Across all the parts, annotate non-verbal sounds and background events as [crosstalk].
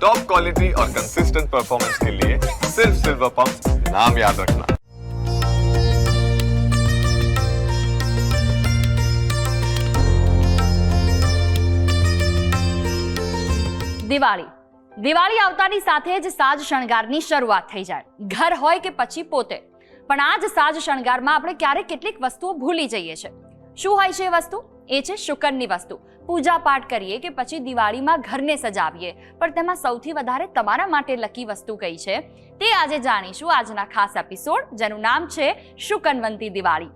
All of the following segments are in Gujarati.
टॉप क्वालिटी और कंसिस्टेंट परफॉर्मेंस के लिए सिर्फ सिल्वर पंप नाम याद रखना દિવાળી દિવાળી આવતાની સાથે જ સાજ શણગારની શરૂઆત થઈ જાય ઘર હોય કે પછી પોતે પણ આ જ સાજ શણગારમાં આપણે ક્યારેક કેટલીક વસ્તુઓ ભૂલી જઈએ છે શું હોય છે એ વસ્તુ એ છે શુકનની વસ્તુ. પૂજા પાઠ કરીએ કે પછી દિવાળીમાં ઘરને સજાવીએ. પણ તેમાં સૌથી વધારે તમારા માટે લકી વસ્તુ કઈ છે? તે આજે જાણીશું આજના ખાસ એપિસોડ જેનું નામ છે શુકનવંતી દિવાળી.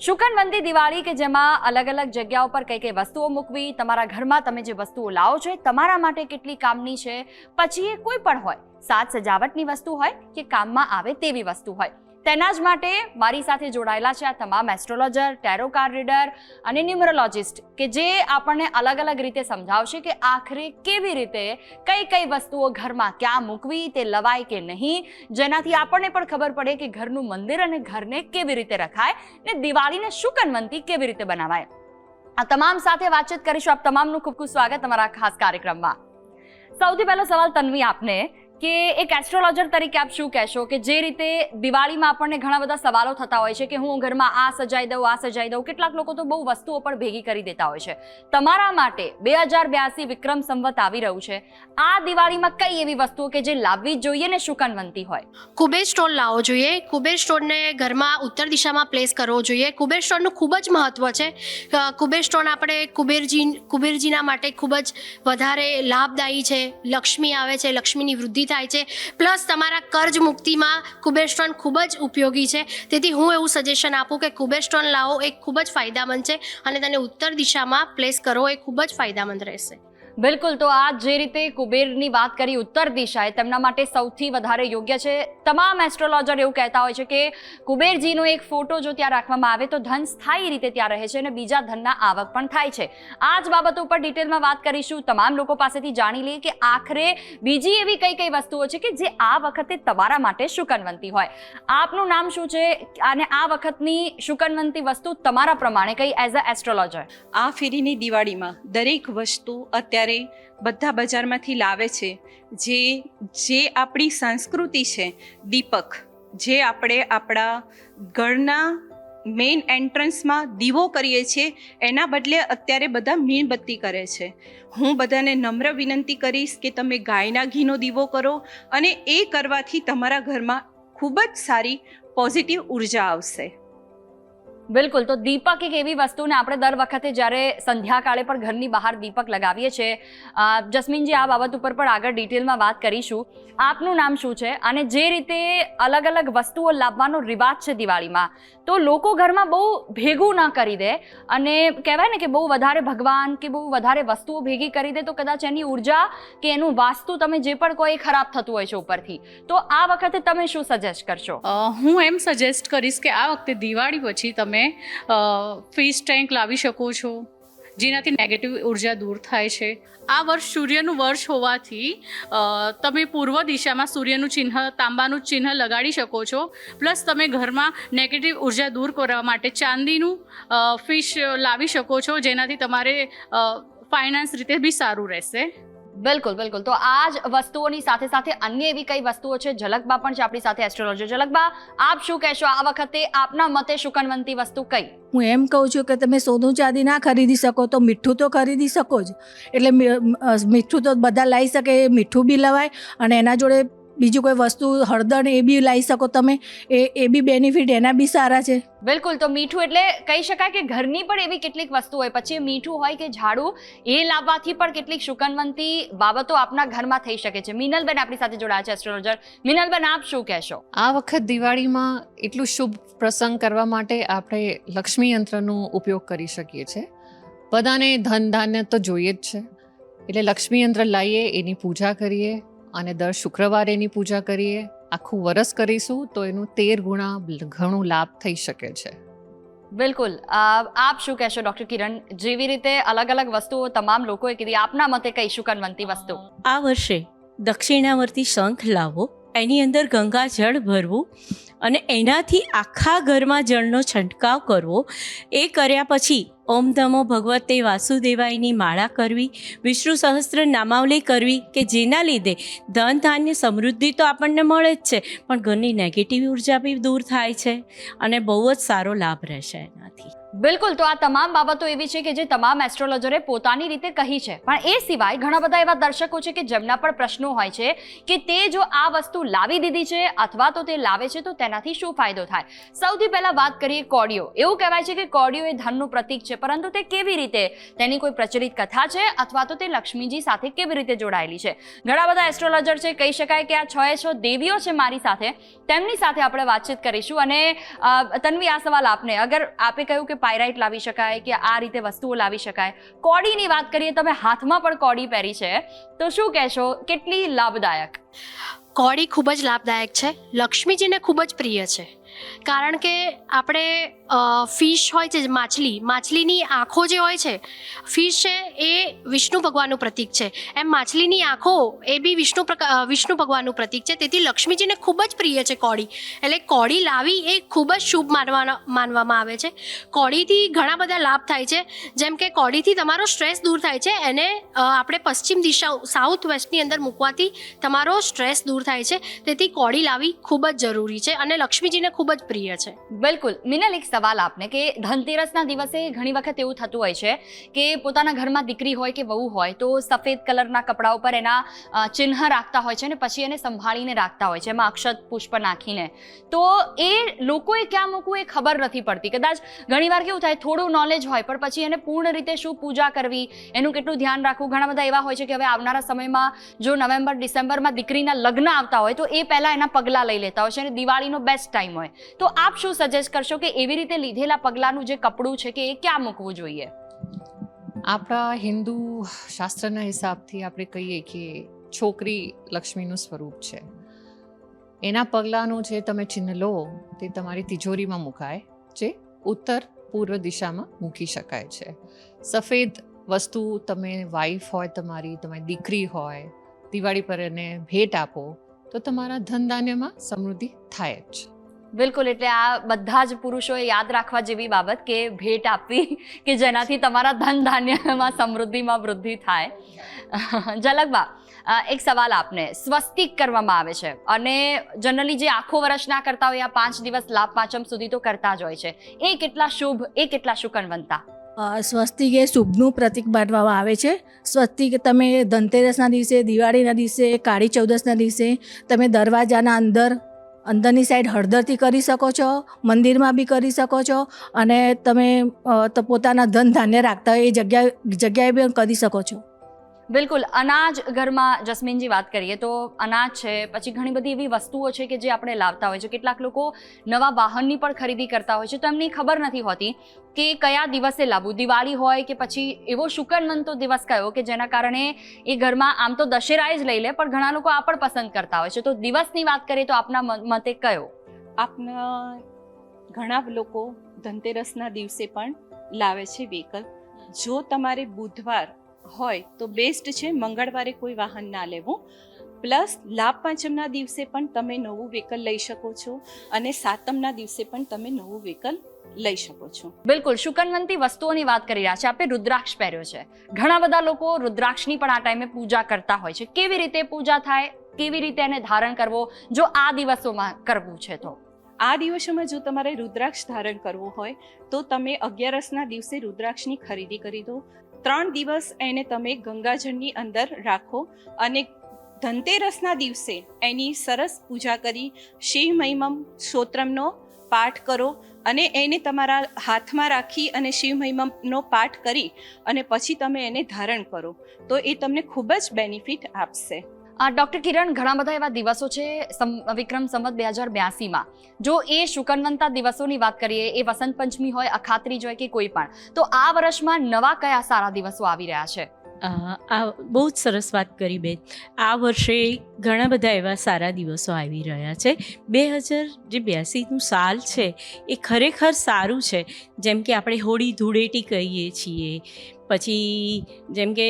શુકનવંતી દિવાળી કે જેમાં અલગ અલગ જગ્યાઓ પર કઈ કઈ વસ્તુઓ મૂકવી, તમારા ઘરમાં તમે જે વસ્તુઓ લાવો છો એ તમારા માટે કેટલી કામની છે? પછી એ કોઈ પણ હોય, સાજ સજાવટની વસ્તુ હોય કે કામમાં આવે તેવી વસ્તુ હોય. તેના જ માટે મારી સાથે જોડાયેલા છે આ તમામ એસ્ટ્રોલોજર, ટેરો કાર્ડ રીડર અને ન્યુમરોલોજિસ્ટ કે જે આપણને અલગ અલગ રીતે સમજાવશે કે આખરે કેવી રીતે કઈ કઈ વસ્તુઓ ઘરમાં ક્યાં મૂકવી, તે લવાય કે નહીં, જેનાથી આપણને પણ ખબર પડે કે ઘરનું મંદિર અને ઘરને કેવી રીતે રખાય ને દિવાળીને શું કનવંતી કેવી રીતે બનાવાય. આ તમામ સાથે વાતચીત કરીશું. આપ તમામનું ખૂબ ખૂબ સ્વાગત તમારા ખાસ કાર્યક્રમમાં. સૌથી પહેલો સવાલ તન્વી આપને. કે એક એસ્ટ્રોલોજર તરીકે આપ શું કહેશો કે જે રીતે દિવાળીમાં આપણને ઘણા બધા સવાલો થતા હોય છે કે હું ઘરમાં આ સજાઈ દઉં, આ સજાઈ દઉં, કેટલાક લોકો તો બહુ વસ્તુઓ પણ ભેગી કરી દેતા હોય છે. તમારા માટે બે હજાર બ્યાસી વિક્રમ સંવત આવી રહ્યું છે. આ દિવાળીમાં કઈ એવી વસ્તુઓ કે જે લાવવી જોઈએ ને શુકનવંતી હોય? કુબેર સ્ટોન લાવવો જોઈએ. કુબેર સ્ટોનને ઘરમાં ઉત્તર દિશામાં પ્લેસ કરવો જોઈએ. કુબેર સ્ટોનનું ખૂબ જ મહત્ત્વ છે. કુબેર સ્ટોન આપણે કુબેરજી, કુબેરજીના માટે ખૂબ જ વધારે લાભદાયી છે. લક્ષ્મી આવે છે. લક્ષ્મીની વૃદ્ધિ થાય છે. પ્લસ તમારા કર્જ મુક્તિમાં કુબેર ખૂબ જ ઉપયોગી છે. તેથી હું એવું સજેશન આપું કે કુબેર લાવો, એ ખૂબ જ ફાયદામંદ છે અને તેને ઉત્તર દિશામાં પ્લેસ કરવો એ ખૂબ જ ફાયદામંદ રહેશે. બિલકુલ, તો આ જે રીતે કુબેરની વાત કરી ઉત્તર દિશાએ, તેમના માટે સૌથી વધારે યોગ્ય છે. તમામ એસ્ટ્રોલોજર એવું કહેતા હોય છે કે કુબેરજીનો એક ફોટો જો ત્યાં રાખવામાં આવે, તો ધન સ્થાયી રીતે ત્યાં રહે છે અને બીજા ધનના આવક પણ થાય છે. આ જ બાબતો ઉપર ડિટેલમાં વાત કરીશું. તમામ લોકો પાસેથી જાણી લઈએ કે આખરે બીજી એવી કઈ કઈ વસ્તુઓ છે કે જે આ વખતે તમારા માટે શુકનવંતી હોય. આપનું નામ શું છે અને આ વખતની શુકનવંતી વસ્તુ તમારા પ્રમાણે કઈ એઝ અ એસ્ટ્રોલોજર? આ ફેરીની દિવાળીમાં દરેક વસ્તુ અત્યારે બધા બજારમાંથી લાવે છે. જે જે આપણી સંસ્કૃતિ છે, દીપક, જે આપણે આપણા ઘરના મેઇન એન્ટ્રન્સમાં દીવો કરીએ છીએ, એના બદલે અત્યારે બધા મીણબત્તી કરે છે. હું બધાને નમ્ર વિનંતી કરીશ કે તમે ગાયના ઘીનો દીવો કરો અને એ કરવાથી તમારા ઘરમાં ખૂબ જ સારી પોઝિટિવ ઊર્જા આવશે. બિલકુલ. તો દીપક એક એવી વસ્તુને આપણે દર વખતે જ્યારે સંધ્યાકાળે પણ ઘરની બહાર દીપક લગાવીએ છીએ જસ્મીનજી, આ બાબત ઉપર પણ આગળ ડિટેલમાં વાત કરીશું. આપનું નામ શું છે? અને જે રીતે અલગ અલગ વસ્તુઓ લાવવાનો રિવાજ છે દિવાળીમાં તો લોકો ઘરમાં બહુ ભેગું ના કરી દે અને કહેવાય ને કે બહુ વધારે ભગવાન કે બહુ વધારે વસ્તુઓ ભેગી કરી દે તો કદાચ એની ઊર્જા કે એનું વાસ્તુ તમે જે પણ કોઈ ખરાબ થતું હોય છે ઉપરથી. તો આ વખતે તમે શું સજેસ્ટ કરશો? હું એમ સજેસ્ટ કરીશ કે આ વખતે દિવાળી પછી તમે ફિશ ટેન્ક લાવી શકો છો. જેનાથી નેગેટિવ ઊર્જા દૂર થાય છે. આ વર્ષ સૂર્યનું વર્ષ હોવાથી તમે પૂર્વ દિશામાં સૂર્યનું ચિહ્ન, તાંબાનું ચિહ્ન લગાડી શકો છો. પ્લસ તમે ઘરમાં નેગેટિવ ઊર્જા દૂર કરવા માટે ચાંદીનું ફિશ લાવી શકો છો, જેનાથી તમારે ફાઇનાન્સ રીતે બી સારું રહેશે. બિલકુલ બિલકુલ. તો આ જ વસ્તુઓની સાથે સાથે અન્ય એવી કઈ વસ્તુઓ છે? ઝલકબા પણ છે આપણી સાથે એસ્ટ્રોલોજી ઝલકબા, આપ શું કહેશો? આ વખતે આપના મતે શુકનવંતી વસ્તુ કઈ? હું એમ કહું છું કે તમે સોનું ચાંદી ના ખરીદી શકો, તો મીઠું તો ખરીદી શકો જ. એટલે મીઠું તો બધા લાવી શકે, મીઠું બી લવાય અને એના જોડે બીજું કોઈ વસ્તુ હળદર એ બી લાવી શકો તમે. એ એ બી બેનિફિટ એના બી સારા છે. બિલકુલ તો મીઠું એટલે કહી શકાય કે ઘરની પણ એવી કેટલીક વસ્તુ હોય. પછી મીઠું હોય કે ઝાડુ એ લાવવાથી પણ કેટલીક શુકનવંતી બાબતો આપના ઘરમાં થઈ શકે છે. મિનલબેન આપણી સાથે જોડાયા છે એસ્ટ્રોલોજર. મિનલબેન આપ શું કહેશો? આ વખત દિવાળીમાં એટલું શુભ પ્રસંગ કરવા માટે આપણે લક્ષ્મી યંત્રનો ઉપયોગ કરી શકીએ છીએ બધાને ધન ધાન્ય તો જોઈએ જ છે. એટલે લક્ષ્મી યંત્ર લાવીએ એની પૂજા કરીએ. અને દર શુક્રવારે એની પૂજા કરીએ આખું વરસ કરીશું તો એનું તેર ગુણા ઘણું લાભ થઈ શકે છે. બિલકુલ. આપ શું કહેશો ડોક્ટર કિરણ? જેવી રીતે અલગ અલગ વસ્તુઓ તમામ લોકોએ કીધી આપના મતે કઈ શુકનવંતી વસ્તુ? આ વર્ષે દક્ષિણાવર્તી શંખ લાવો એની અંદર ગંગા જળ ભરવું અને એનાથી આખા ઘરમાં જળનો છંટકાવ કરવો એ કર્યા પછી ઓમ નમો ભગવતે વાસુદેવાયની માળા કરવી, વિષ્ણુ સહસ્ત્ર નામાવલી કરવી કે જેના લીધે ધન ધાન્ય સમૃદ્ધિ તો આપણને મળે જ છે, પણ ઘરની નેગેટિવ ઊર્જા બી દૂર થાય છે અને બહુ જ સારો લાભ રહેશે એનાથી. બિલકુલ, તો આ તમામ બાબતો એવી છે કે જે તમામ એસ્ટ્રોલોજરે પોતાની રીતે કહી છે. પણ એ સિવાય ઘણા બધા એવા દર્શકો છે કે જેમના પણ પ્રશ્નો હોય છે કે તે જો આ વસ્તુ લાવી દીધી છે અથવા તો તે લાવે છે તો તેનાથી શું ફાયદો થાય? સૌથી પહેલા વાત કરીએ કોડિયો. એવું કહેવાય છે કે કોડિયો એ ધનનું પ્રતીક છે, પરંતુ તે કેવી રીતે? તેની કોઈ પ્રચલિત કથા છે અથવા તો તે લક્ષ્મીજી સાથે કેવી રીતે જોડાયેલી છે? ઘણા બધા એસ્ટ્રોલોજર છે, કહી શકાય કે આ છ એ છ દેવીઓ છે મારી સાથે. તેમની સાથે આપણે વાતચીત કરીશું અને તન્વી, આ સવાલ આપને. અગર આપે કહ્યું કે પાયરાઇટ લાવી શકાય કે આ રીતે વસ્તુઓ લાવી શકાય. કોડીની વાત કરીએ, તમે હાથમાં પણ કોડી પહેરી છે. તો શું કહેશો, કેટલી લાભદાયક? કોડી ખૂબ જ લાભદાયક છે. લક્ષ્મીજીને ખૂબ જ પ્રિય છે. કારણ કે આપણે ફિશ હોય છે, માછલી, માછલીની આંખો જે હોય છે ફિશ છે, એ વિષ્ણુ ભગવાનનું પ્રતીક છે. એમ માછલીની આંખો, એ બી વિષ્ણુ વિષ્ણુ ભગવાનનું પ્રતીક છે. તેથી લક્ષ્મીજીને ખૂબ જ પ્રિય છે કોળી. એટલે કોળી લાવી એ ખૂબ જ શુભ માનવાના, માનવામાં આવે છે. કોળીથી ઘણા બધા લાભ થાય છે. જેમ કે કોળીથી તમારો સ્ટ્રેસ દૂર થાય છે. એને આપણે પશ્ચિમ દિશા સાઉથ વેસ્ટની અંદર મૂકવાથી તમારો સ્ટ્રેસ દૂર થાય છે. તેથી કોળી લાવી ખૂબ જ જરૂરી છે. અને લક્ષ્મીજીને ખૂબ જ પ્રિય છે. બિલકુલ. મિનલ, એક સવાલ આપને કે ધનતેરસના દિવસે ઘણી વખત એવું થતું હોય છે કે પોતાના ઘરમાં દીકરી હોય કે વહુ હોય તો સફેદ કલરના કપડા ઉપર એના ચિહ્ન રાખતા હોય છે અને પછી એને સંભાળીને રાખતા હોય છે. એમાં અક્ષત પુષ્પ નાખીને. તો એ લોકોએ ક્યાં મૂકવું એ ખબર નથી પડતી. કદાચ ઘણીવાર કેવું થાય, થોડું નોલેજ હોય, પણ પછી એને પૂર્ણ રીતે શું પૂજા કરવી, એનું કેટલું ધ્યાન રાખવું, ઘણા બધા એવા હોય છે કે હવે આવનારા સમયમાં જો નવેમ્બર, ડિસેમ્બરમાં દીકરીના લગ્ન આવતા હોય તો એ પહેલાં એના પગલાં લઈ લેતા હોય છે અને દિવાળીનો બેસ્ટ ટાઈમ હોય. તો આપ શું સજેસ્ટ કરશો કે એવી રીતે લીધેલા પગલાંનું જે કપડું છે કે એ ક્યાં મૂકવું જોઈએ? આપણા હિન્દુ શાસ્ત્રના હિસાબથી આપણે કહીએ કે છોકરી લક્ષ્મીનું સ્વરૂપ છે. એના પગલાંનું જે તમે ચિહ્ન લો, તે તમારી તિજોરીમાં મુકાય, જે ઉત્તર પૂર્વ દિશામાં મૂકી શકાય છે. સફેદ વસ્તુ તમે વાઈફ હોય તમારી તમારી દીકરી હોય, દિવાળી પર એને ભેટ આપો, તો તમારા ધનધાન્યમાં સમૃદ્ધિ થાય જ. બિલકુલ, એટલે આ બધા જ પુરુષોએ યાદ રાખવા જેવી બાબત કે ભેટ આપવી કે જેનાથી તમારા ધન ધાન્યમાં સમૃદ્ધિમાં વૃદ્ધિ થાય. ઝલકબા એક સવાલ આપને. સ્વસ્તિક કરવામાં આવે છે અને જનરલી જે આખો વર્ષ ના કરતા હોય, આ પાંચ દિવસ લાભ પાંચમ સુધી તો કરતા જ હોય છે. એ કેટલા શુભ, એ કેટલા શુકનવંતા? સ્વસ્તિક એ શુભનું પ્રતીક માનવામાં આવે છે. સ્વસ્તિક તમે ધનતેરસના દિવસે, દિવાળીના દિવસે, કાળી ચૌદસના દિવસે તમે દરવાજાના અંદર અંદરની સાઈડ હળદરથી કરી શકો છો, મંદિરમાં બી કરી શકો છો અને તમે પોતાના ધન ધાન્ય રાખતા હોય એ જગ્યાએ જગ્યાએ બી કરી શકો છો. બિલકુલ, અનાજ ઘરમાં, જસ્મીનજી વાત કરીએ, તો અનાજ છે, પછી ઘણી બધી એવી વસ્તુઓ છે કે જે આપણે લાવતા હોય છે. કેટલાક લોકો નવા વાહનની પણ ખરીદી કરતા હોય છે. તો એમની ખબર નથી હોતી કે કયા દિવસે લાવવું. દિવાળી હોય કે પછી એવો શુકનવંતો દિવસ કયો કે જેના કારણે એ ઘરમાં આમ તો દશેરાએ જ લઈ લે, પણ ઘણા લોકો આ પણ પસંદ કરતા હોય છે. તો દિવસની વાત કરીએ તો આપના મતે કયો? આપના ઘણા લોકો ધનતેરસના દિવસે પણ લાવે છે વ્હીકલ. જો તમારે બુધવાર હોય તો બેસ્ટ છે મંગળવારે કોઈ વાહન ના લેવું. પ્લસ લાભ પાંચમના દિવસે પણ તમે નવું વ્હીકલ લઈ શકો છો અને સાતમના દિવસે પણ તમે નવું વ્હીકલ લઈ શકો છો. બિલકુલ શુકનવંતી વસ્તુઓની વાત કરી રહ્યા છે. આપણે રુદ્રાક્ષ પહેર્યો છે. ઘણા બધા લોકો રુદ્રાક્ષની પણ આ ટાઈમે પૂજા કરતા હોય છે. કેવી રીતે પૂજા થાય? કેવી રીતે એને ધારણ કરવો? જો આ દિવસોમાં કરવું છે તો. આ દિવસોમાં જો તમારે રુદ્રાક્ષ ધારણ કરવું હોય તો તમે અગિયારસના દિવસે રુદ્રાક્ષની ખરીદી કરી દો. ત્રણ દિવસ એને તમે ગંગાજળની અંદર રાખો અને ધનતેરસના દિવસે એની સરસ પૂજા કરી શિવ મહિમમ સ્તોત્રમનો પાઠ કરો અને એને તમારા હાથમાં રાખી અને શિવ મહિમમનો પાઠ કરી અને પછી તમે એને ધારણ કરો. તો એ તમને ખૂબ જ બેનિફિટ આપશે. ડોક્ટર કિરણ, ઘણા બધા એવા દિવસો છે વિક્રમ સંવત બે હજાર બ્યાસીમાં. જો એ શુકનવંતા દિવસોની વાત કરીએ, એ વસંત પંચમી હોય અખાત્રીજ હોય કે કોઈ પણ, તો આ વર્ષમાં નવા કયા સારા દિવસો આવી રહ્યા છે? આ બહુ જ સરસ વાત કરી બેન. આ વર્ષે ઘણા બધા એવા સારા દિવસો આવી રહ્યા છે. બે હજાર જે બ્યાસીનું સાલ છે, એ ખરેખર સારું છે. જેમ કે આપણે હોળી ધૂળેટી કહીએ છીએ, પછી જેમ કે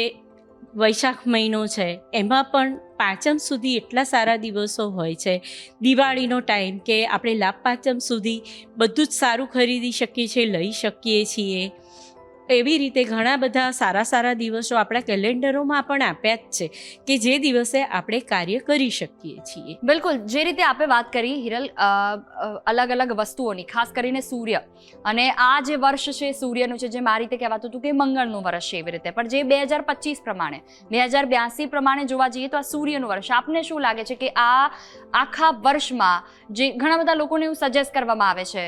વૈશાખ મહિનો છે. એમાં પણ પાંચમ સુધી એટલા સારા દિવસો હોય છે. દિવાળીનો ટાઈમ કે આપણે લાભ પાંચમ સુધી બધું જ સારું ખરીદી શકીએ છીએ, લઈ શકીએ છીએ. એવી રીતે ઘણા બધા સારા સારા દિવસો આપણા કેલેન્ડરોમાં પણ આપ્યા જ છે કે જે દિવસે આપણે કાર્ય કરી શકીએ છીએ. બિલકુલ. જે રીતે આપે વાત કરી, હિરલ અલગ અલગ વસ્તુઓની, ખાસ કરીને સૂર્ય. અને આ જે વર્ષ છે, સૂર્યનું છે જે મારી રીતે કહેવાતું હતું કે મંગળનું વર્ષ છે એવી રીતે. પણ જે બે હજાર પચીસ પ્રમાણે, બે હજાર બ્યાસી પ્રમાણે જોવા જઈએ તો આ સૂર્યનું વર્ષ. આપને શું લાગે છે કે આ આખા વર્ષમાં જે ઘણા બધા લોકોને એવું સજેસ્ટ કરવામાં આવે છે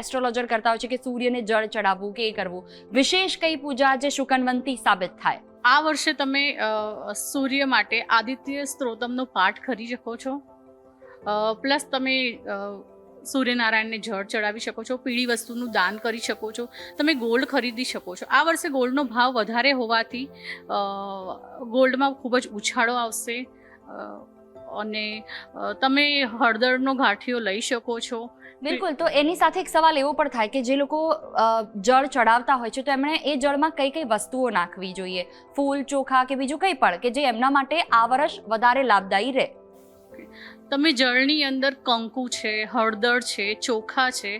એસ્ટ્રોલોજર કરતા હોય છે કે સૂર્યને જળ ચડાવવું કે એ કરવું. વિશેષ કઈ પૂજા જે શુકનવંતી સાબિત થાય? આ વર્ષે તમે સૂર્ય માટે આદિત્ય સ્ત્રોતમનો પાઠ કરી શકો છો. પ્લસ તમે સૂર્યનારાયણને જળ ચડાવી શકો છો, પીળી વસ્તુનું દાન કરી શકો છો, તમે ગોલ્ડ ખરીદી શકો છો. આ વર્ષે ગોલ્ડનો ભાવ વધારે હોવાથી ગોલ્ડમાં ખૂબ જ ઉછાળો આવશે. અને તમે હળદરનો ગાંઠિયો લઈ શકો છો. બિલકુલ તો એની સાથે એક સવાલ એવો પણ થાય કે જે લોકો જળ ચડાવતા હોય છે તો એમણે એ જળમાં કઈ કઈ વસ્તુઓ નાખવી જોઈએ? ફૂલ ચોખા કે બીજું કંઈ પણ કે જે એમના માટે આ વર્ષ વધારે લાભદાયી રહે? તમે જળની અંદર કંકુ છે હળદર છે ચોખા છે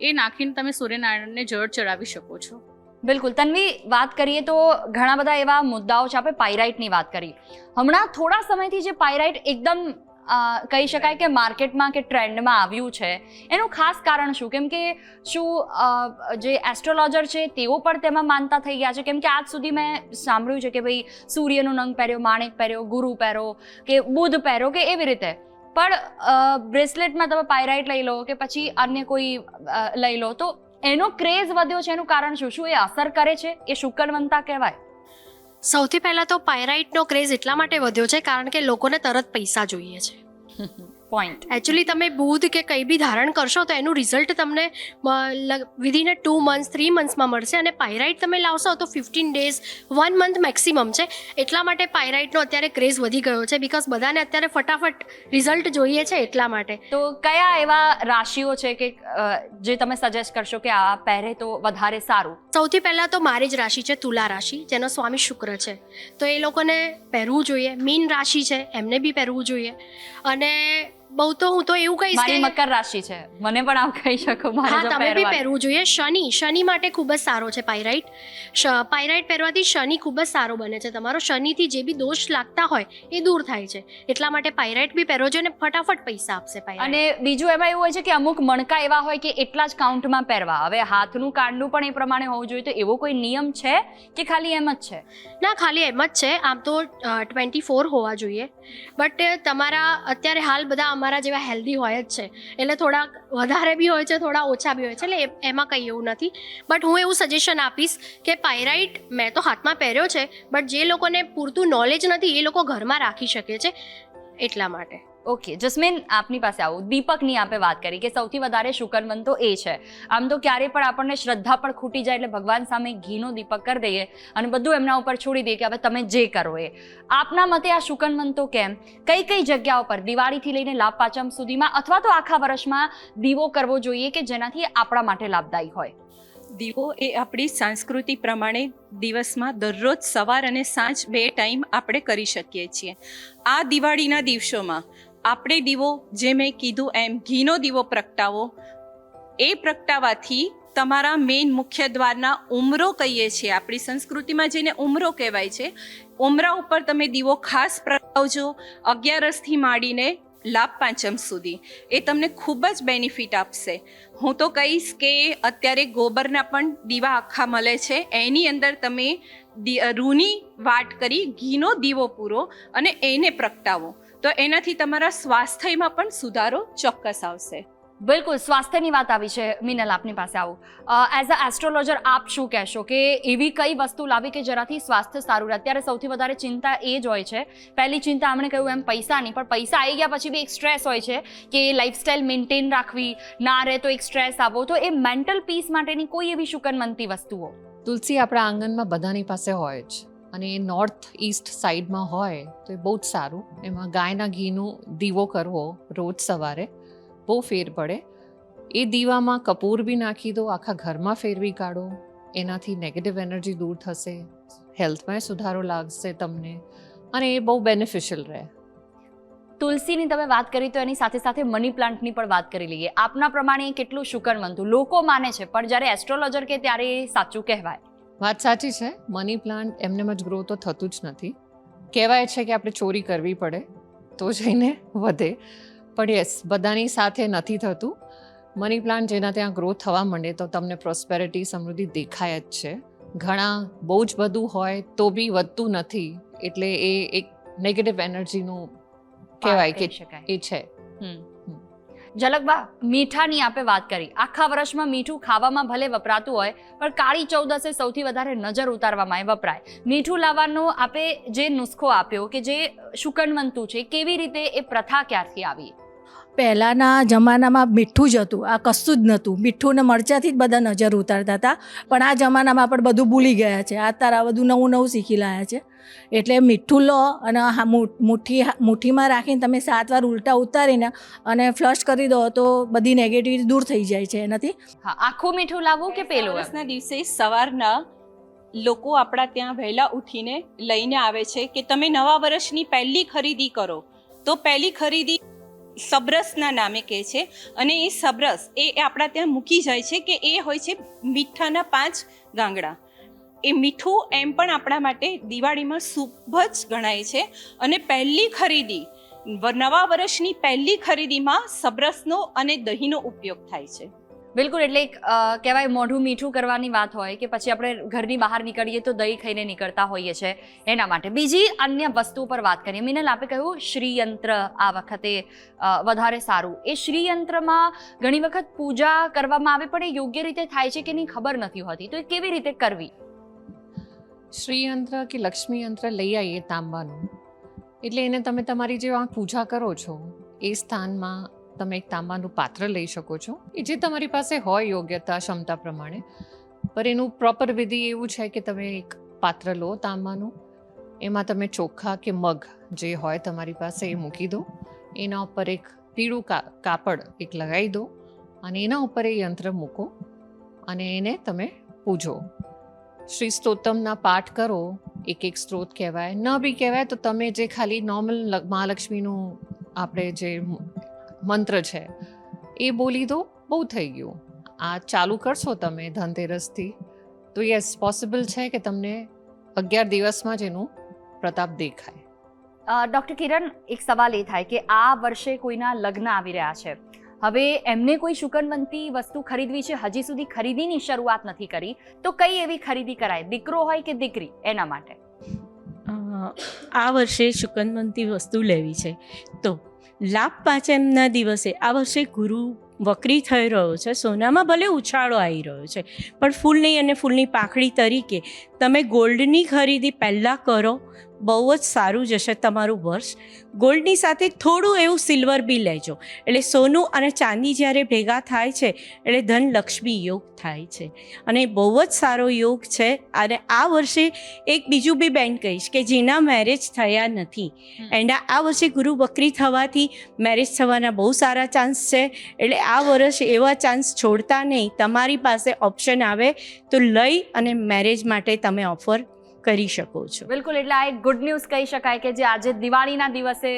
એ નાખીને તમે સૂર્યનારાયણને જળ ચડાવી શકો છો. બિલકુલ તન્વી વાત કરીએ તો ઘણા બધા એવા મુદ્દાઓ છે આપણે પાયરાઇટની વાત કરી હમણાં થોડા સમયથી જે પાયરાઇટ એકદમ કહી શકાય કે માર્કેટમાં કે ટ્રેન્ડમાં આવ્યું છે. એનું ખાસ કારણ શું? કેમ કે શું જે એસ્ટ્રોલોજર છે, તેઓ પણ તેમાં માનતા થઈ ગયા છે. કેમ કે આજ સુધી મેં સાંભળ્યું છે કે ભાઈ સૂર્યનો નંગ પહેર્યો, માણેક પહેર્યો, ગુરુ પહેરો, કે બુધ પહેરો, કે એવી રીતે. પણ બ્રેસલેટમાં તમે પાયરાઇટ લઈ લો કે પછી અન્ય કોઈ લઈ લો, તો એનો ક્રેઝ વધ્યો છે. એનું કારણ શું? શું એ અસર કરે છે? એ શુકનવંતા કહેવાય. સૌથી પહેલાં તો પાયરાઇટનો ક્રેઝ એટલા માટે વધ્યો છે કારણ કે લોકોને તરત પૈસા જોઈએ છે. [laughs] પોઈન્ટ એકચ્યુઅલી તમે બુધ કે કંઈ બી ધારણ કરશો તો એનું રિઝલ્ટ તમને વિધિન ટુ મંથ્સ થ્રી મંથ્સમાં મળશે અને પાયરાઇટ તમે લાવશો તો fifteen days one month maximum છે. એટલા માટે પાયરાઇટનો અત્યારે ક્રેઝ વધી ગયો છે બિકોઝ બધાને અત્યારે ફટાફટ રિઝલ્ટ જોઈએ છે એટલા માટે. તો કયા એવા રાશિઓ છે કે જે તમે સજેસ્ટ કરશો કે આ પહેરે તો વધારે સારું? સૌથી પહેલાં તો મારી જ રાશિ છે તુલા રાશિ જેનો સ્વામી શુક્ર છે. તો એ લોકોને પહેરવું જોઈએ. મીન રાશિ છે એમને બી પહેરવું જોઈએ. અને બહુ તો હું તો એવું કહીશ મારી કે મકર રાશિ છે. મને પણ આમ કહી શકો મારે હા તમે બી પહેરવું જોઈએ. શનિ શનિ માટે ખૂબ જ સારો છે પાયરાઇટ પાયરાઇટ પહેરવાથી શનિ ખૂબ જ સારો બને છે. તમારો શનિથી જે બી દોષ લાગતા હોય એ દૂર થાય છે. એટલા માટે પાયરાઇટ બી પહેરવો જોઈએ અને ફટાફટ પૈસા આપશે પાયરાઇટ અને બીજું એમાં એવું હોય છે કે અમુક મણકા એવા હોય કે એટલા જ કાઉન્ટમાં પહેરવા. હવે હાથનું કાંડું પણ એ પ્રમાણે હોવું જોઈએ. તો એવો કોઈ નિયમ છે કે ખાલી એમ જ છે? ના ખાલી એમ જ છે. આમ તો ટ્વેન્ટી ફોર હોવા જોઈએ. બટ તમારા અત્યારે હાલ બધા અમારા જેવા હેલ્ધી હોય જ છે. એટલે થોડાક વધારે બી હોય છે, થોડા ઓછા બી હોય છે, એટલે એમાં કંઈ એવું નથી. બટ હું એવું સજેશન આપીશ કે પાયરાઇટ મેં તો હાથમાં પહેર્યો છે બટ જે લોકોને પૂરતું નોલેજ નથી, એ લોકો ઘરમાં રાખી શકે છે એટલા માટે. ઓકે જસ્મીન આપની પાસે આવું. દીપકની આપે વાત કરી કે સૌથી વધારે શુકનવંતો એ છે. આમ તો ક્યારેય પણ આપણને શ્રદ્ધા પણ ખૂટી જાય એટલે ભગવાન સામે ઘીનો દીપક કરી દઈએ અને બધું એમના ઉપર છોડી દઈએ કે હવે તમે જે કરો એ. આપના મતે આ શુકનવંતો કેમ? કઈ કઈ જગ્યાઓ પર? દિવાળીથી લઈને લાભ પાંચમ સુધીમાં અથવા તો આખા વર્ષમાં દીવો કરવો જોઈએ કે જેનાથી આપણા માટે લાભદાયી હોય? દીવો એ આપણી સંસ્કૃતિ પ્રમાણે દિવસમાં દરરોજ સવાર અને સાંજ બે ટાઈમ આપણે કરી શકીએ છીએ. આ દિવાળીના દિવસોમાં આપણે દીવો જે મેં કીધું એમ, ઘીનો દીવો પ્રગટાવો, એ પ્રગટાવાથી તમારા મેઇન મુખ્ય દ્વારના ઉમરો કહીએ છીએ. આપણી સંસ્કૃતિમાં જેને ઉમરો કહેવાય છે, ઉમરા ઉપર તમે દીવો ખાસ પ્રગટાવજો અગિયારસથી માંડીને લાભ પાંચમ સુધી. એ તમને ખૂબ જ બેનિફિટ આપશે. હું તો કહીશ કે અત્યારે ગોબરના પણ દીવા આખા મળે છે. એની અંદર તમે રૂની વાટ કરી, ઘીનો દીવો પૂરો અને એને પ્રગટાવો. તો એનાથી તમારા સ્વાસ્થ્યમાં પણ સુધારો ચોક્કસ આવશે. બિલકુલ સ્વાસ્થ્યની વાત આવી છે મિનલ આપની પાસે આવું. એઝ અ એસ્ટ્રોલોજર આપ શું કહેશો કે એવી કઈ વસ્તુ લાવી કે જેનાથી સ્વાસ્થ્ય સારું રહે? અત્યારે સૌથી વધારે ચિંતા એ જ હોય છે. પહેલી ચિંતા આપણે કહ્યું એમ પૈસાની પણ પૈસા આવી ગયા પછી બી એક સ્ટ્રેસ હોય છે કે લાઈફસ્ટાઈલ મેન્ટેન રાખવી ના રહે તો એક સ્ટ્રેસ આવો તો એ મેન્ટલ પીસ માટેની કોઈ એવી શુકનમંતી વસ્તુઓ? તુલસી આપણા આંગણમાં બધાની પાસે હોય જ. અને એ નોર્થ ઈસ્ટ સાઈડમાં હોય, તો એ બહુ જ સારું. એમાં ગાયના ઘીનું દીવો કરવો રોજ સવારે, બહુ ફેર પડે. એ દીવામાં કપૂર બી નાખી દો, આખા ઘરમાં ફેરવી કાઢો. એનાથી નેગેટિવ એનર્જી દૂર થશે હેલ્થમાં સુધારો લાગશે તમને, અને એ બહુ બેનિફિશિયલ રહે. તુલસીની તમે વાત કરી, તો એની સાથે સાથે મની પ્લાન્ટની પણ વાત કરી લઈએ. આપના પ્રમાણે કેટલું શુકનવંતું લોકો માને છે, પણ જ્યારે એસ્ટ્રોલોજર કે ત્યારે એ સાચું કહેવાય. વાત સાચી છે. મની પ્લાન્ટ એમનેમ જ ગ્રો તો થતું જ નથી. કહેવાય છે કે આપણે ચોરી કરવી પડે તો જઈને વધે. પણ યસ બધાની સાથે નથી થતું. મની પ્લાન્ટ જેના ત્યાં ગ્રો થવા માંડે તો તમને પ્રોસ્પેરિટી સમૃદ્ધિ દેખાય જ છે. ઘણા બહુ જ બધું હોય તો બી વધતું નથી. એટલે એ એક નેગેટિવ એનર્જીનું કહેવાય કે એ છે. ઝલકબા, મીઠાની આપે વાત કરી. આખા વર્ષમાં મીઠું ખાવામાં ભલે વપરાતું હોય, પણ કાળી ચૌદસે સૌથી વધારે નજર ઉતારવામાં વપરાય. મીઠું લાવવાનો આપે જે નુસ્ખો આપ્યો કે જે શુકનવંતુ છે, કેવી રીતે એ પ્રથા ક્યારથી આવી? પહેલાંના જમાનામાં મીઠું જ હતું. આ કશું જ નહોતું. મીઠું ને મરચાંથી જ બધા નજર ઉતારતા હતા. પણ આ જમાનામાં પણ બધું ભૂલી ગયા છે. આ તારા બધું નવું નવું શીખી લાયા છે. એટલે મીઠું લો અને મુઠ્ઠી મુઠ્ઠીમાં રાખીને તમે સાત વાર ઉલટા ઉતારીને અને ફ્લશ કરી દો તો બધી નેગેટિવિટી દૂર થઈ જાય છે એનાથી. હા આખું મીઠું લાવવું કે પેલું વર્ષના દિવસે સવારના લોકો આપણા ત્યાં વહેલા ઉઠીને લઈને આવે છે કે તમે નવા વર્ષની પહેલી ખરીદી કરો. તો પહેલી ખરીદી સબરસના નામે કહે છે. અને એ સબરસ એ આપણા ત્યાં મૂકી જાય છે કે એ હોય છે મીઠાના પાંચ ગાંગડા. એ મીઠું એમ પણ આપણા માટે દિવાળીમાં શુભ જ ગણાય છે. અને પહેલી ખરીદી, નવા વર્ષની પહેલી ખરીદીમાં સબરસનો અને દહીંનો ઉપયોગ થાય છે. બિલકુલ, એટલે કહેવાય મોઢું મીઠું કરવાની વાત હોય કે પછી આપણે ઘરની બહાર નીકળીએ તો દહીં ખાઈને નીકળતા હોઈએ છીએ એના માટે. બીજી અન્ય વસ્તુ પર વાત કરીએ. મિનલ આપે કહ્યું શ્રીયંત્ર આ વખતે વધારે સારું. એ શ્રીયંત્રમાં ઘણી વખત પૂજા કરવામાં આવે પણ એ યોગ્ય રીતે થાય છે કે નહીં ખબર નથી હોતી. તો એ કેવી રીતે કરવી? શ્રીયંત્ર કે લક્ષ્મીયંત્ર લઈ આવીએ તાંબાનું. એટલે એને તમે તમારી જે આ પૂજા કરો છો, એ સ્થાનમાં તમે એક તાંબાનું પાત્ર લઈ શકો છો એ જે તમારી પાસે હોય યોગ્યતા, ક્ષમતા પ્રમાણે. પર એનું પ્રોપર વિધિ એવું છે કે તમે એક પાત્ર લો તાંબાનું, એમાં તમે ચોખા કે મગ જે હોય તમારી પાસે એ મૂકી દો. એના ઉપર એક પીળું કાપડ એક લગાવી દો અને એના ઉપર એ યંત્ર મૂકો અને એને તમે પૂજો. શ્રી સ્તોત્તમના પાઠ કરો, એક એક સ્ત્રોત કહેવાય. ન બી કહેવાય તો તમે જે ખાલી નોર્મલ મહાલક્ષ્મીનું આપણે જે મંત્ર છે. એ બોલી દો બહુ થઈ ગયું. આ ચાલુ કરશો તમે ધનતેરસથી? તો યસ પોસિબલ છે કે તમને અગિયાર દિવસમાં જ એનું પ્રતાપ દેખાય. ડૉક્ટર કિરણ એક સવાલ એ થાય કે આ વર્ષે કોઈના લગ્ન આવી રહ્યા છે. હવે એમને કોઈ શુકનવંતી વસ્તુ ખરીદવી છે હજી સુધી ખરીદીની શરૂઆત નથી કરી તો કઈ એવી ખરીદી કરાય? દીકરો હોય કે દીકરી? એના માટે. આ વર્ષે શુકનવંતી વસ્તુ લેવી છે. તો લાભ પાંચમના દિવસે આ વર્ષે ગુરુ વક્રી થઈ રહ્યો છે. સોનામાં ભલે ઉછાળો આવી રહ્યો છે, પણ ફૂલની અને ફૂલની પાખડી તરીકે તમે ગોલ્ડની ખરીદી પહેલાં કરો બહુ જ સારું જશે તમારું વર્ષ. ગોલ્ડની સાથે થોડું એવું સિલ્વર બી લેજો. એટલે સોનું અને ચાંદી જ્યારે ભેગા થાય છે એટલે ધનલક્ષ્મી યોગ થાય છે. અને બહુ જ સારો યોગ છે. અને આ વર્ષે એક બીજું બી બેન કહીશ કે જેના મેરેજ થયા નથી. એન્ડ આ વર્ષે ગુરુ બકરી થવાથી મેરેજ થવાના બહુ સારા ચાન્સ છે. એટલે આ વર્ષ એવા ચાન્સ છોડતા નહીં. તમારી પાસે ઓપ્શન આવે તો લઈ અને મેરેજ માટે તમે ઓફર કરી શકો છો. બિલકુલ એટલે આ એક ગુડ ન્યૂઝ કહી શકાય કે જે આજે દિવાળીના દિવસે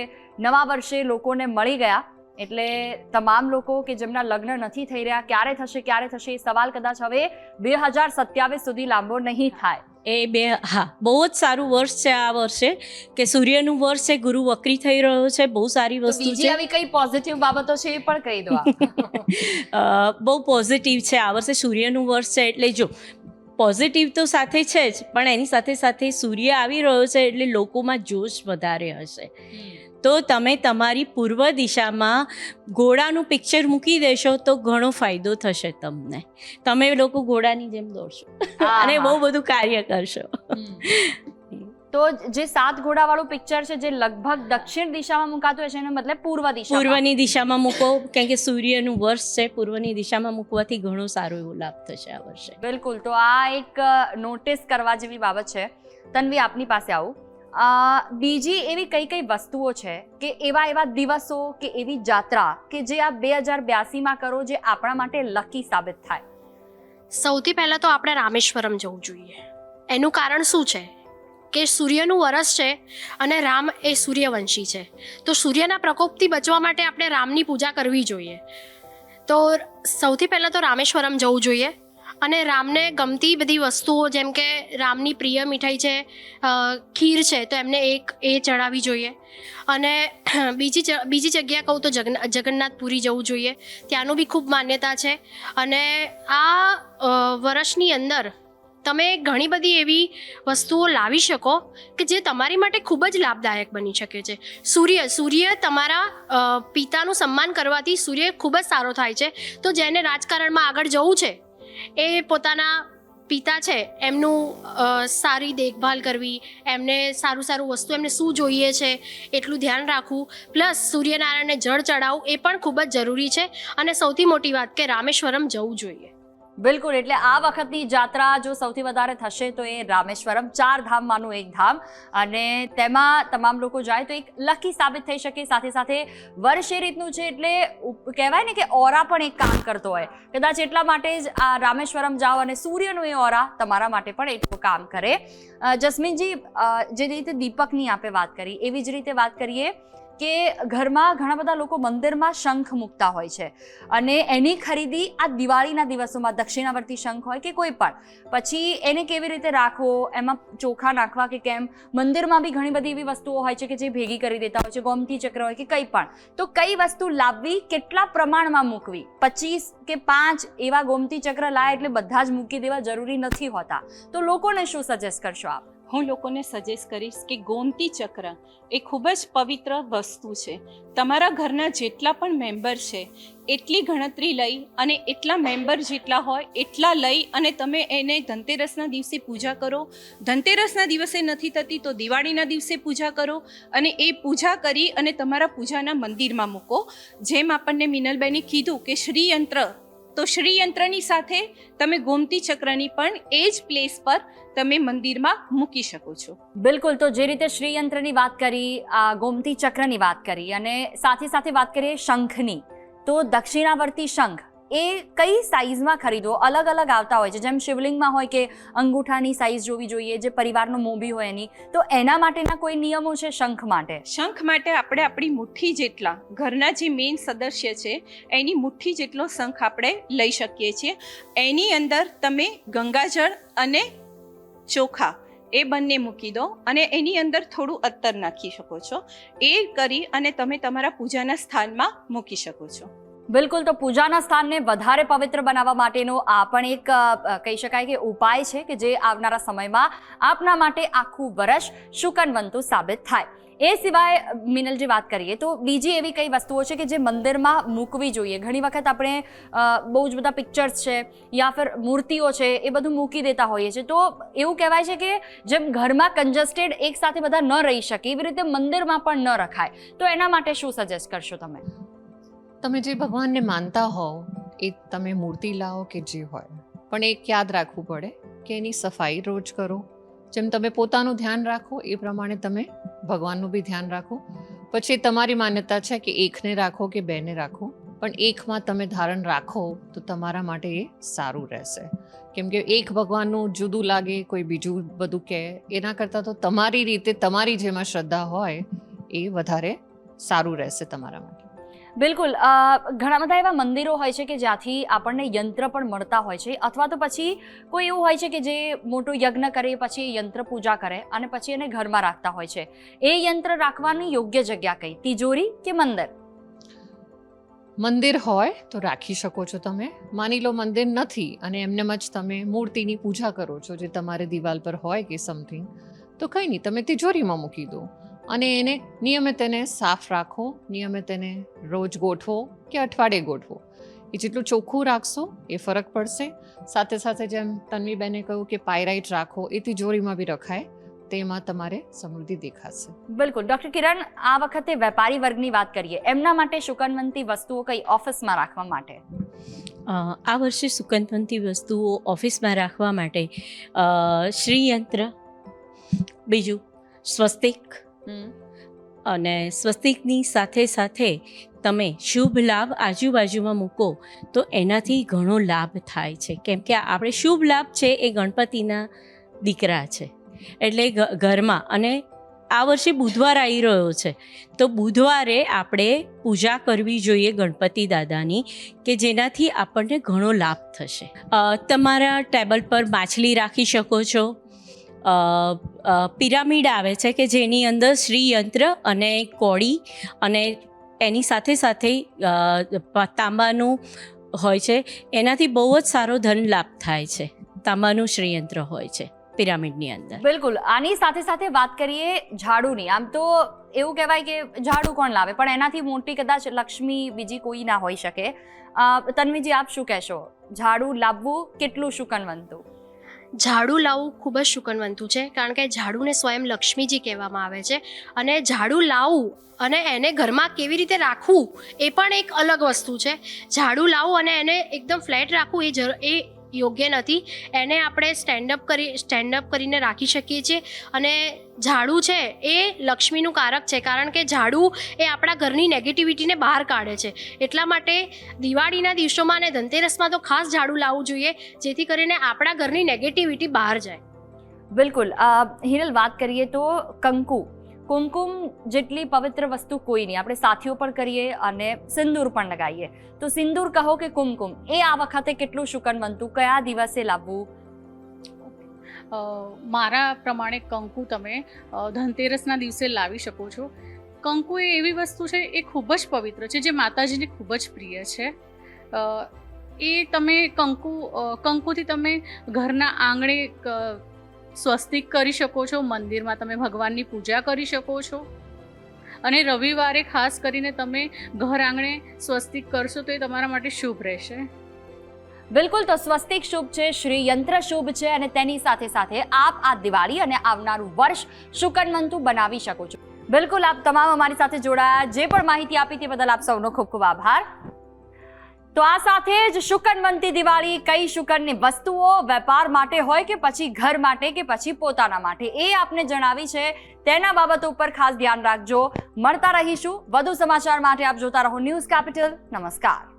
નવા વર્ષે લોકોને મળી ગયા એટલે તમામ લોકો કે જેમના લગ્ન નથી થઈ રહ્યા ક્યારે થશે ક્યારે થશે એ સવાલ કદાચ હવે બે હજાર સત્યાવીસ સુધી લાંબો નહીં થાય. એ બે હા બહુ જ સારું વર્ષ છે આ વર્ષે કે સૂર્યનું વર્ષ છે ગુરુ વક્રી થઈ રહ્યો છે બહુ સારી વસ્તુ છે. આવી કઈ પોઝિટિવ બાબતો છે એ પણ કહી દો [laughs] બહુ પોઝિટિવ છે આ વર્ષે સૂર્યનું વર્ષ છે એટલે જો પોઝિટિવ તો સાથે છે જ પણ એની સાથે સાથે સૂર્ય આવી રહ્યો છે એટલે લોકોમાં જોશ વધારે હશે. તો તમે તમારી પૂર્વ દિશામાં ઘોડાનું પિક્ચર મૂકી દેશો તો ઘણો ફાયદો થશે તમને. તમે લોકો ઘોડાની જેમ દોડશો. અને બહુ બધું કાર્ય કરશો. તો જે સાત ઘોડાવાળું પિક્ચર છે જે લગભગ દક્ષિણ દિશામાં મુકાતું હોય છે એનો મતલબ પૂર્વ દિશા પૂર્વની દિશામાં મૂકો કારણ કે સૂર્યનું વર્ષ છે પૂર્વની દિશામાં મૂકવાથી ઘણો સારો એવો લાભ થશે આ વર્ષે. બિલકુલ તો આ એક નોટિસ કરવા જેવી બાબત છે. તન્વી આપની પાસે આવું. બીજી એવી કઈ કઈ વસ્તુઓ છે કે એવા એવા દિવસો કે એવી જાત્રા કે જે આ બે હજાર બ્યાસીમાં કરો જે આપણા માટે લકી સાબિત થાય? સૌથી પહેલાં તો આપણે રામેશ્વરમ જવું જોઈએ. એનું કારણ શું છે? કે સૂર્યનું વરસ છે અને રામ એ સૂર્યવંશી છે. તો સૂર્યના પ્રકોપથી બચવા માટે આપણે રામની પૂજા કરવી જોઈએ. તો સૌથી પહેલાં તો રામેશ્વરમ જવું જોઈએ અને રામને ગમતી બધી વસ્તુઓ જેમ કે રામની પ્રિય મીઠાઈ છે ખીર છે તો એમને એક, એ ચડાવવી જોઈએ. અને બીજી બીજી જગ્યા કહું તો જગન્ના જગન્નાથપુરી જવું જોઈએ. ત્યાંનું બી ખૂબ માન્યતા છે. અને આ વર્ષની અંદર તમે ઘણી બધી એવી વસ્તુઓ લાવી શકો કે જે તમારી માટે ખૂબ જ લાભદાયક બની શકે છે. સૂર્ય સૂર્ય તમારા પિતાનું સન્માન કરવાથી સૂર્ય ખૂબ જ સારો થાય છે. તો જેને રાજકારણમાં આગળ જવું છે, એ પોતાના પિતા છે, એમનું સારી દેખભાલ કરવી, એમને સારું સારું વસ્તુ એમને શું જોઈએ છે એટલું ધ્યાન રાખવું, પ્લસ સૂર્યનારાયણને જળ ચડાવવું એ પણ ખૂબ જ જરૂરી છે. અને સૌથી મોટી વાત કે રામેશ્વરમ જવું જોઈએ. બિલકુલ, એટલે આ વખતની જાત્રા જો સૌથી વધારે થશે તો એ રામેશ્વરમ, ચાર ધામમાંનું એક ધામ. અને તેમાં તમામ લોકો જાય તો એક લકી સાબિત થઈ શકે. સાથે સાથે વર્ષ રીતનું છે એટલે કહેવાય ને કે ઓરા પણ એક કામ કરતો હોય. કદાચ એટલા માટે જ આ રામેશ્વરમ જાઓ અને સૂર્યનું એ ઓરા તમારા માટે પણ એટલું કામ કરે. જસ્મીનજી જે રીતે દીપકની આપે વાત કરી, એવી જ રીતે વાત કરીએ. કે ઘરમાં ઘણા બધા લોકો મંદિરમાં શંખ મૂકતા હોય છે. અને એની ખરીદી આ દિવાળીના દિવસોમાં દક્ષિણાવર્તી શંખ હોય કે કોઈ પણ. પછી એને કેવી રીતે રાખવો, એમાં ચોખા નાખવા કે કેમ? મંદિરમાં બી ઘણી બધી એવી વસ્તુઓ હોય છે કે જે ભેગી કરી દેતા હોય છે, ગોમતી ચક્ર હોય કે કંઈ પણ. તો કઈ વસ્તુ લાવવી, કેટલા પ્રમાણમાં મૂકવી? પચીસ કે પાંચ એવા ગોમતી ચક્ર લાય એટલે બધા જ મૂકી દેવા જરૂરી નથી હોતા. તો લોકોને શું સજેસ્ટ કરશો આપ? હું લોકોને સજેસ્ટ કરીશ કે ગોમતી ચક્ર એ ખૂબ જ પવિત્ર વસ્તુ છે. તમારા ઘરના જેટલા પણ મેમ્બર છે, એટલી ગણતરી લઈ અને એટલા મેમ્બર જેટલા હોય એટલા લઈ અને તમે એને ધનતેરસના દિવસે પૂજા કરો. ધનતેરસના દિવસે નથી થતી તો દિવાળીના દિવસે પૂજા કરો અને એ પૂજા કરી અને તમારા પૂજાના મંદિરમાં મૂકો. જેમ આપણને મિનલબેને કીધું કે શ્રીયંત્ર તો શ્રીયંત્રની સાથે તમે ગોમતી ચક્રની પણ એ જ પ્લેસ પર તમે મંદિરમાં મૂકી શકો છો. બિલકુલ, તો જે રીતે શ્રીયંત્રની વાત કરી, આ ગોમતી ચક્રની વાત કરી અને સાથે સાથે વાત કરીએ શંખની, તો દક્ષિણાવર્તી શંખ એ કઈ સાઇઝમાં ખરીદવો? અલગ અલગ આવતા હોય છે. જેમ શિવલિંગમાં હોય કે અંગૂઠાની સાઇઝ જોવી જોઈએ, જે પરિવારનો મોભી હોય એની. તો એના માટેના કોઈ નિયમો છે શંખ માટે? શંખ માટે આપણે આપણી મુઠ્ઠી જેટલા, ઘરના જે મેઇન સદસ્ય છે, એની મુઠ્ઠી જેટલો શંખ આપણે લઈ શકીએ છીએ. એની અંદર તમે ગંગાજળ અને ચોખા એ બંને મૂકી દો અને એની અંદર થોડું અત્તર નાખી શકો છો. એ કરી અને તમે તમારા પૂજાના સ્થાનમાં મૂકી શકો છો. બિલકુલ, તો પૂજાના સ્થાનને વધારે પવિત્ર બનાવવા માટેનો આ પણ એક કહી શકાય કે ઉપાય છે કે જે આવનારા સમયમાં આપના માટે આખું વર્ષ શુકનવંતુ સાબિત થાય. એ સિવાય મિનલજી વાત કરીએ તો બીજી એવી કઈ વસ્તુઓ છે કે જે મંદિરમાં મૂકવી જોઈએ? ઘણી વખત આપણે બહુ જ બધા પિક્ચર્સ છે યા ફિર મૂર્તિઓ છે એ બધું મૂકી દેતા હોઈએ છીએ. તો એવું કહેવાય છે કે જેમ ઘરમાં કન્જસ્ટેડ એકસાથે બધા ન રહી શકે, એવી રીતે મંદિરમાં પણ ન રખાય. તો એના માટે શું સજેસ્ટ કરશો તમે? તમે જે ભગવાનને માનતા હોવ, એ તમે મૂર્તિ લાવો કે જે હોય. પણ એક યાદ રાખવું પડે કે એની સફાઈ રોજ કરો. જેમ તમે પોતાનું ધ્યાન રાખો, એ પ્રમાણે તમે ભગવાનનું બી ધ્યાન રાખો. પછી તમારી માન્યતા છે કે એકને રાખો કે બેને રાખો. પણ એકમાં તમે ધારણ રાખો, તો તમારા માટે એ સારું રહેશે. કેમ કે એક ભગવાનનું જુદું લાગે, કોઈ બીજું બધું કહે, એના કરતાં તો તમારી રીતે, તમારી જેમાં શ્રદ્ધા હોય, એ વધારે સારું રહેશે તમારા માટે. બિલકુલ. ઘણા બધા એવા મંદિરો હોય છે કે જ્યાંથી આપણને યંત્ર પણ મળતા હોય છે. અથવા તો પછી કોઈ એવું હોય છે કે જે મોટું યજ્ઞ કરે, પછી યંત્ર પૂજા કરે અને પછી એને ઘરમાં રાખતા હોય છે. એ યંત્ર રાખવાની યોગ્ય જગ્યા કઈ? તિજોરી કે મંદિર? મંદિર હોય તો રાખી શકો છો તમે. માની લો મંદિર નથી અને એમનેમ જ તમે મૂર્તિની પૂજા કરો છો જે તમારે દિવાલ પર હોય કે સમથિંગ તો કંઈ નહીં, તમે તિજોરીમાં મૂકી દો. અને એને નિયમિત એને સાફ રાખો નિયમિત એને રોજ ગોઠવો કે અઠવાડિયે ગોઠવો. એ જેટલું ચોખ્ખું રાખશો એ ફરક પડશે. સાથે સાથે જેમ તન્વીબેને કહ્યું કે પાયરાઇટ રાખો એ તિજોરીમાં બી રખાય તેમાં તમારે સમૃદ્ધિ દેખાશે. બિલકુલ. ડોક્ટર કિરણ આ વખતે વેપારી વર્ગની વાત કરીએ. એમના માટે સુકનવંતી વસ્તુઓ કઈ ઓફિસમાં રાખવા માટે? આ વર્ષે સુકનવંતી વસ્તુઓ ઓફિસમાં રાખવા માટે શ્રીયંત્ર બીજું સ્વસ્તિક અને સ્વસ્તિકની સાથે સાથે તમે શુભ લાભ આજુબાજુમાં મૂકો, તો એનાથી ઘણો લાભ થાય છે. કેમ કે આપણે શુભ લાભ છે એ ગણપતિના દીકરા છે. એટલે ઘરમાં અને આ વર્ષે બુધવાર આવી રહ્યો છે. તો બુધવારે આપણે પૂજા કરવી જોઈએ ગણપતિ દાદાની, કે જેનાથી આપણને ઘણો લાભ થશે. તમારા ટેબલ પર માછલી રાખી શકો છો? પિરામિડ આવે છે કે જેની અંદર શ્રીયંત્ર અને કોળી અને એની સાથે સાથે તાંબાનું હોય છે. એનાથી બહુ જ સારો ધન લાભ થાય છે. તાંબાનું શ્રીયંત્ર હોય છે પિરામિડની અંદર. બિલકુલ. આની સાથે સાથે વાત કરીએ ઝાડુની. આમ તો એવું કહેવાય કે ઝાડુ કોણ લાવે? પણ એનાથી મોટી કદાચ લક્ષ્મી બીજી કોઈ ના હોઈ શકે. તન્વીજી, આપ શું કહેશો? ઝાડુ લાવવું કેટલું શુકનવંતું ઝાડુ લાવવું ખૂબ જ શુકનવંતું છે, કારણ કે ઝાડુને સ્વયં લક્ષ્મીજી કહેવામાં આવે છે. અને ઝાડુ લાવવું અને એને ઘરમાં કેવી રીતે રાખવું એ પણ એક અલગ વસ્તુ છે. ઝાડુ લાવવું અને એને એકદમ ફ્લેટ રાખવું એ એ યોગ્ય નથી. એને આપણે સ્ટેન્ડઅપ કરી સ્ટેન્ડઅપ કરીને રાખી શકીએ છીએ. અને ઝાડુ છે એ લક્ષ્મીનું કારક છે. કારણ કે ઝાડુ એ આપણા ઘરની નેગેટિવિટીને બહાર કાઢે છે. એટલા માટે દિવાળીના દિવસોમાં અને ધનતેરસમાં તો ખાસ ઝાડુ લાવવું જોઈએ, જેથી કરીને આપણા ઘરની નેગેટિવિટી બહાર જાય. બિલકુલ. હિરલ, વાત કરીએ તો કંકુ. કુમકુમ જેટલી પવિત્ર વસ્તુ કોઈ નહીં. આપણે સાથીઓ પણ કરીએ અને સિંદૂર પણ લગાવીએ. તો સિંદૂર કહો કે કુમકુમ, એ આ વખતે કેટલું શુકન બનતું કયા દિવસે લાવવું? મારા પ્રમાણે કંકુ તમે ધનતેરસના દિવસે લાવી શકો છો. કંકુ એ એવી વસ્તુ છે, એ ખૂબ જ પવિત્ર છે, જે માતાજીને ખૂબ જ પ્રિય છે. એ તમે કંકુ કંકુથી તમે ઘરના આંગણે સ્વસ્તિક કરી શકો છો, મંદિરમાં તમે ભગવાનની પૂજા કરી શકો છો. અને રવિવારે ખાસ કરીને તમે ઘર આંગણે સ્વસ્તિક કરશો તો એ તમારા માટે શુભ રહેશે. બિલકુલ, તો સ્વસ્તિક શુભ છે શ્રી યંત્ર શુભ છે અને તેની સાથે સાથે આપ આ દિવાળી અને આવનારું વર્ષ શુકનવંતુ બનાવી શકો છો. બિલકુલ, આપ તમામ અમારી સાથે જોડાયા. જે પણ માહિતી આપી તે બદલ આપ સૌનો ખૂબ ખૂબ આભાર. તો આ સાથે જ શુકનવંતી દિવાળી કઈ શુકનની વસ્તુઓ વેપાર માટે હોય કે પછી ઘર માટે કે પછી પોતાના માટે એ આપને જણાવી છે. તેના બાબતો ઉપર ખાસ ધ્યાન રાખજો. મળતા રહીશું. વધુ સમાચાર માટે આપ જોતા રહો ન્યૂઝ કેપિટલ. નમસ્કાર.